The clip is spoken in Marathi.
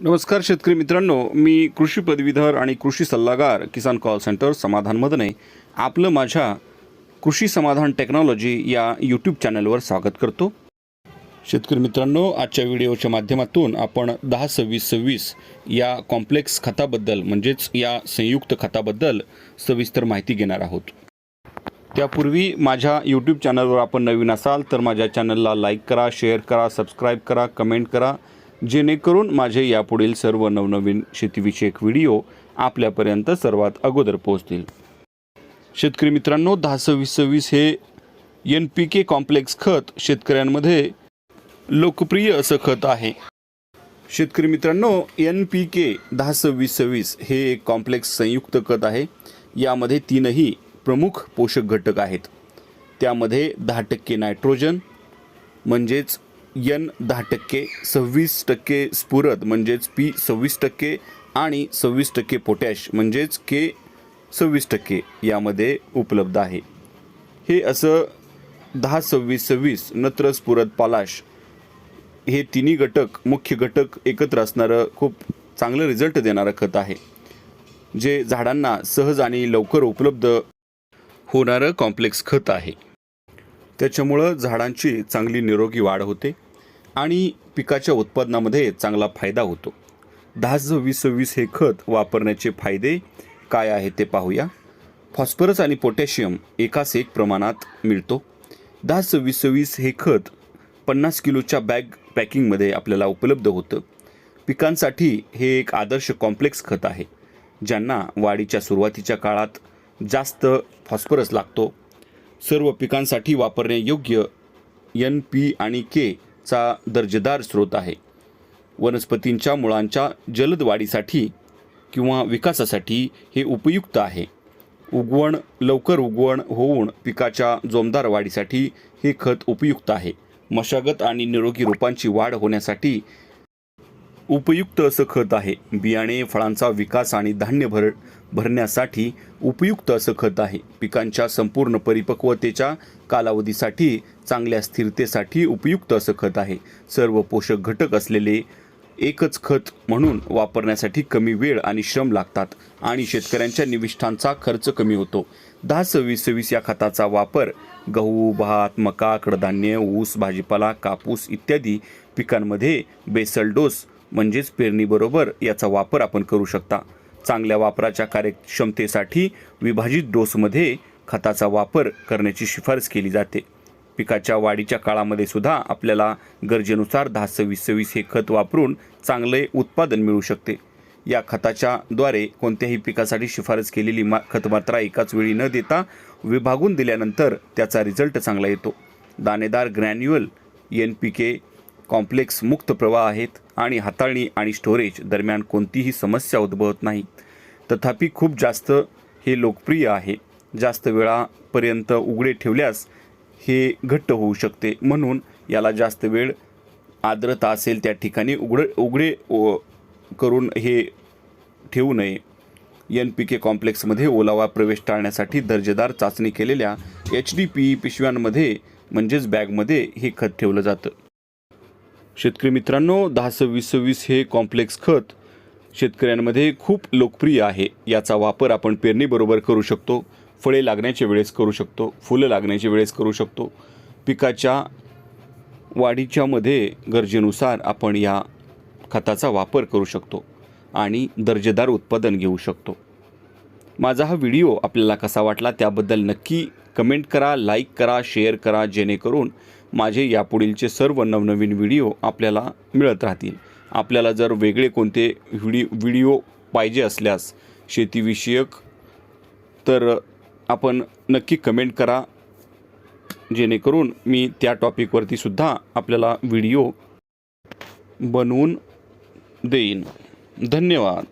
नमस्कार शेतकरी मित्रांनो मी कृषी पदवीधर आणि कृषी सल्लागार किसान कॉल सेंटर समाधान मदने आपलं माझ्या कृषी समाधान टेक्नॉलॉजी या यूट्यूब चॅनलवर स्वागत करतो. शेतकरी मित्रांनो आजच्या व्हिडिओच्या माध्यमातून आपण दहा सव्वीस सव्वीस या कॉम्प्लेक्स खताबद्दल म्हणजेच या संयुक्त खताबद्दल सविस्तर माहिती घेणार आहोत. त्यापूर्वी माझ्या यूट्यूब चॅनलवर आपण नवीन असाल तर माझ्या चॅनलला लाईक करा शेअर करा सबस्क्राईब करा कमेंट करा. जेणेकरून माझे यापुढील सर्व नवनवीन शेतीविषयक व्हिडिओ आपल्यापर्यंत सर्वात अगोदर पोहोचतील. शेतकरी मित्रांनो दहा सव्वीस सव्वीस हे एन पी के कॉम्प्लेक्स खत शेतकऱ्यांमध्ये लोकप्रिय असं खत आहे. शेतकरी मित्रांनो एन पी के दहा सव्वीस सव्वीस हे एक कॉम्प्लेक्स संयुक्त खत आहे. यामध्ये तीनही प्रमुख पोषक घटक आहेत. त्यामध्ये दहा टक्के नायट्रोजन म्हणजेच यन दहा टक्के सव्वीस टक्के स्फुरद म्हणजेच पी सव्वीस टक्के आणि सव्वीस टक्के पोटॅश म्हणजेच के सव्वीस टक्के यामध्ये उपलब्ध आहे. हे असं दहा सव्वीस सव्वीस नत्र स्फुरद पालाश हे तिन्ही घटक मुख्य घटक एकत्र असणारं खूप चांगलं रिझल्ट देणारं खत आहे जे झाडांना सहज आणि लवकर उपलब्ध होणारं कॉम्प्लेक्स खत आहे. त्याच्यामुळं झाडांची चांगली निरोगी वाढ होते. आणि पिकाच्या उत्पादनामध्ये चांगला फायदा होतो. दहा सव्वीस सव्वीस हे खत वापरण्याचे फायदे काय आहे ते पाहूया. फॉस्फरस आणि पोटॅशियम एकाच एक प्रमाणात मिळतो. दहा सव्वीस सव्वीस हे खत पन्नास किलोच्या बॅग पॅकिंगमध्ये आपल्याला उपलब्ध होतं. पिकांसाठी हे एक आदर्श कॉम्प्लेक्स खत आहे ज्यांना वाढीच्या सुरुवातीच्या काळात जास्त फॉस्फरस लागतो. सर्व पिकांसाठी वापरण्यायोग्य एन पी आणि के चा दर्जेदार स्रोत आहे. वनस्पतींच्या मुळांच्या जलद वाढीसाठी किंवा विकासासाठी हे उपयुक्त आहे. उगवण लवकर उगवण होऊन पिकाच्या जोमदार वाढीसाठी हे खत उपयुक्त आहे. मशागत आणि निरोगी रोपांची वाढ होण्यासाठी उपयुक्त असं खत आहे. बियाणे फळांचा विकास आणि धान्य भर भरण्यासाठी उपयुक्त असं खत आहे. पिकांच्या संपूर्ण परिपक्वतेच्या कालावधीसाठी चांगल्या स्थिरतेसाठी उपयुक्त असं खत आहे. सर्व पोषक घटक असलेले एकच खत म्हणून वापरण्यासाठी कमी वेळ आणि श्रम लागतात आणि शेतकऱ्यांच्या निविष्ठांचा खर्च कमी होतो. दहा सव्वीस सव्वीस या खताचा वापर गहू भात मका कडधान्य ऊस भाजीपाला कापूस इत्यादी पिकांमध्ये बेसल डोस म्हणजेच पेरणीबरोबर याचा वापर आपण करू शकता. चांगल्या वापराच्या कार्यक्षमतेसाठी विभाजित डोसमध्ये खताचा वापर करण्याची शिफारस केली जाते. पिकाच्या वाढीच्या काळामध्ये सुद्धा आपल्याला गरजेनुसार दहा सव्वीस सव्वीस हे खत वापरून चांगले उत्पादन मिळू शकते. या खताच्या द्वारे कोणत्याही पिकासाठी शिफारस केलेली मा खतमात्रा एकाच वेळी न देता विभागून दिल्यानंतर त्याचा रिझल्ट चांगला येतो. दाणेदार granular N P K complex मुक्त प्रवाह आहेत आणि हाताळणी आणि स्टोरेज दरम्यान कोणतीही समस्या उद्भवत नाही. तथापि खूप जास्त हे लोकप्रिय आहे. जास्त वेळापर्यंत उघडे ठेवल्यास हे घट्ट होऊ शकते. म्हणून याला जास्त वेळ आर्द्रता असेल त्या ठिकाणी उघडे उघडे करून हे ठेवू नये. एन पी के कॉम्प्लेक्समध्ये ओलावा प्रवेश टाळण्यासाठी दर्जेदार चाचणी केलेल्या एच डी पी पिशव्यांमध्ये म्हणजेच बॅगमध्ये हे खत ठेवलं जातं. शेतकरी मित्रांनो दहा सव्वीस सव्वीस हे कॉम्प्लेक्स खत शेतकऱ्यांमध्ये खूप लोकप्रिय आहे. याचा वापर आपण पेरणीबरोबर करू शकतो फळे लागण्याच्या वेळेस करू शकतो फुलं लागण्याच्या वेळेस करू शकतो. पिकाच्या वाढीच्या मध्ये गरजेनुसार आपण या खताचा वापर करू शकतो आणि दर्जेदार उत्पादन घेऊ शकतो. माझा हा व्हिडिओ आपल्याला कसा वाटला त्याबद्दल नक्की कमेंट करा लाईक करा शेअर करा जेणेकरून माझे यापुढीलचे सर्व नवनवीन व्हिडिओ आपल्याला मिळत राहतील. आपल्याला जर वेगळे कोणते व्हिडिओ व्हिडिओ पाहिजे असल्यास शेतीविषयक तर आपण नक्की कमेंट करा. जेणेकरून मी त्या टॉपिकवरती सुद्धा आपल्याला व्हिडिओ बनवून देईन. धन्यवाद.